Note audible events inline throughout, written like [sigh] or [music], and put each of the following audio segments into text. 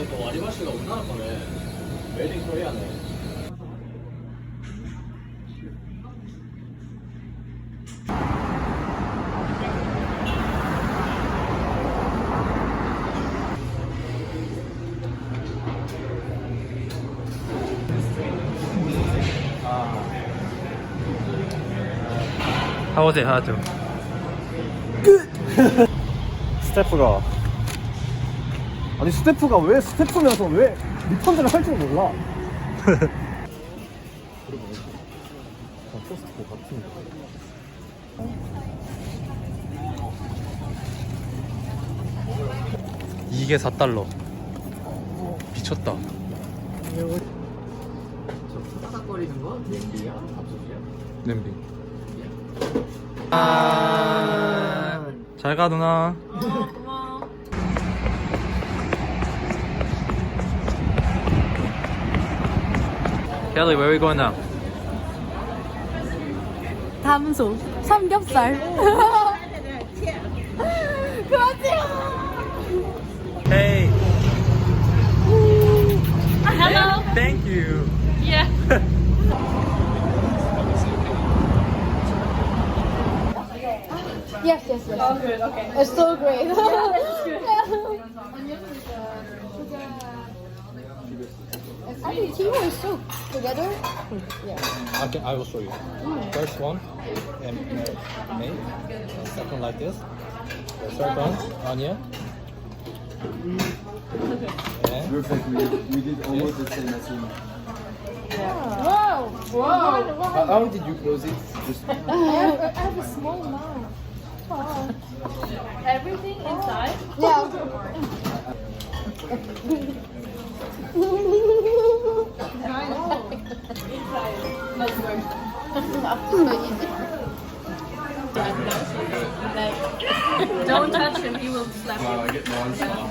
야, 이거 와리바시가 우리나라 거네. 메이드 인 코리아네. How was it? How was it? 스태프가 아니 스태프가 왜 스태프면서 왜 리펀드를 할 줄 몰라 이게 4달러. 미쳤다. 따닥거리는 거? 비행기야? 밥솥이야? 냄비. 아. 잘가 누나. Kelly, where are we going now? 담소 삼겹살 그렇지 [laughs] Hey, Hello thank you. Yeah Yes, yes, yes. Oh, good, okay. It's so great. [laughs] I think Timo is so together. Yeah. I can I will show you first one and uh, make second like this the third one onion and Perfect. We, we did almost the same as him. Wow! Wow! How, how did you close it? Just [laughs] I have, I have a small mouth. Everything inside? Yeah. [laughs] [laughs] Don't touch him, he will slap wow, I get non-stop.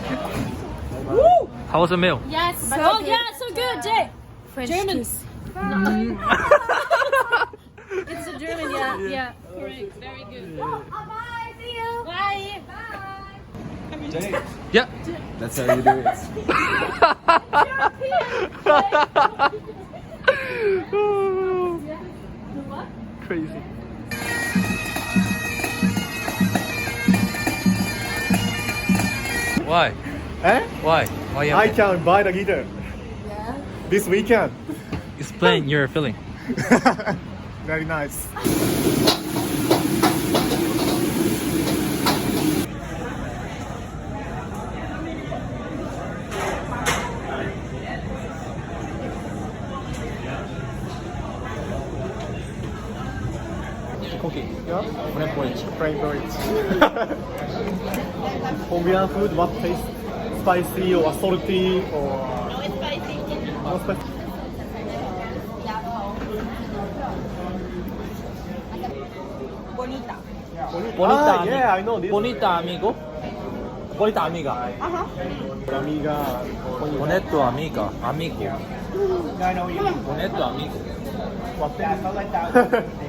How was the meal? Yes. Oh, yeah, so good, Jay. French German. [laughs] it's a German, yeah, yeah. Correct, very good. Bye. Yeah. That's how you do it. [laughs] Crazy. Why? eh? Why? Why you I have can buy the guitar Yeah. this weekend explain your feeling? [laughs] very nice Cooking. yeah French porridge. French porridge Korean food what taste spicy or salty or no it's spicy no spicy Bonita, ah, yeah I know this Bonita, amigo. Bonita, amiga. amiga Bonito, amiga. Amigo. Bonito, amigo. Yeah, [laughs] school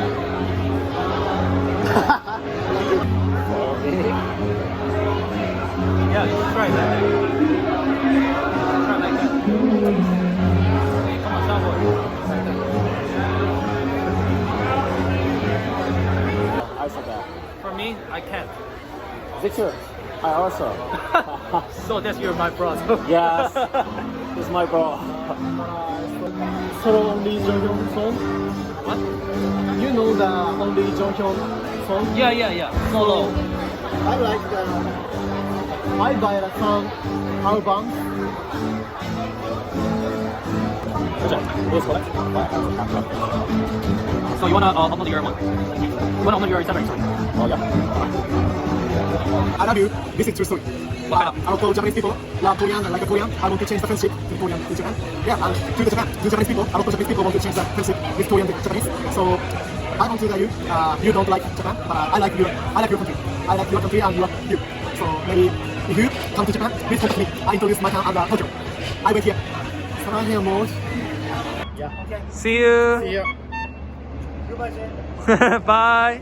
Victor, I also. [laughs] So that's your my brother. [laughs] yes, he's my bro. Solo only Jonghyun song. What? You know the only Jonghyun song? Yeah, yeah, yeah. Solo. I like the I buy the song album. So you wanna uh, upload your one? You wanna upload your separate? Sorry. Oh yeah. I love you. This is true story. Uh, I'll call Japanese people, love Korean, like a Korean. I want to change the friendship to Korean to Japan. Yeah, I'll, to the Japan, to Japanese people. I want Japanese people want to change the friendship with Korean to Japanese. So I want to tell you, uh, you don't like Japan, but uh, I like your, I like your country. I like your country and your you. So maybe if you come to Japan, please contact me. I introduce my town and the culture. I wait here. Saran here, mode. Yeah. Okay. See you. See you. Goodbye, Jay. Bye.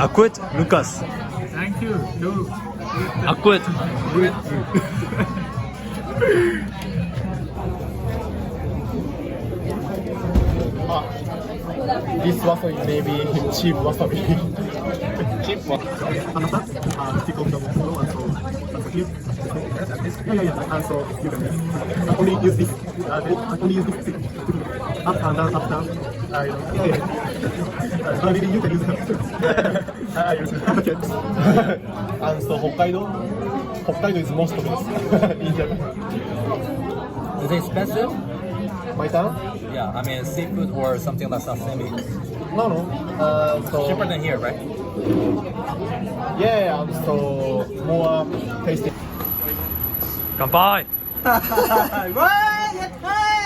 Akwet Lucas. Thank you. No. Akwet. This wasabi may be cheap wasabi. cheap wasabi. Understand? Uh, stick on the window and so that's okay. Yeah, yeah, yeah. And so you can uh, only use this. Only use this. Up and down, up down. Uh, you know. Yeah. Uh, maybe you can use them. I use it. Okay. and so Hokkaido. Hokkaido is most of it in Japan. Is it expensive? My town? Yeah, I mean seafood or something like sashimi. No, no. Uh, so Cheaper than here, right? yeah, and so more tasty. [laughs] get hurt.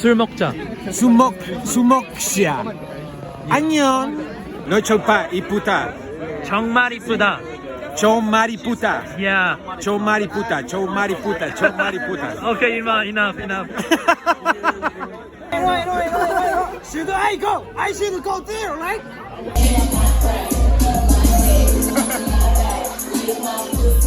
술 먹자. 술 먹, 술 먹시야. 안녕. 너 정말 이쁘다. 정말 이쁘다. 정말 이쁘다. 야. 정말 이쁘다. 정말 이쁘다. 정말 이쁘다. [laughs] 오케이 이만 이나 이나. [laughs] 因为因为因为因为许多爱狗，爱心的狗，对，来。my [laughs] pussy.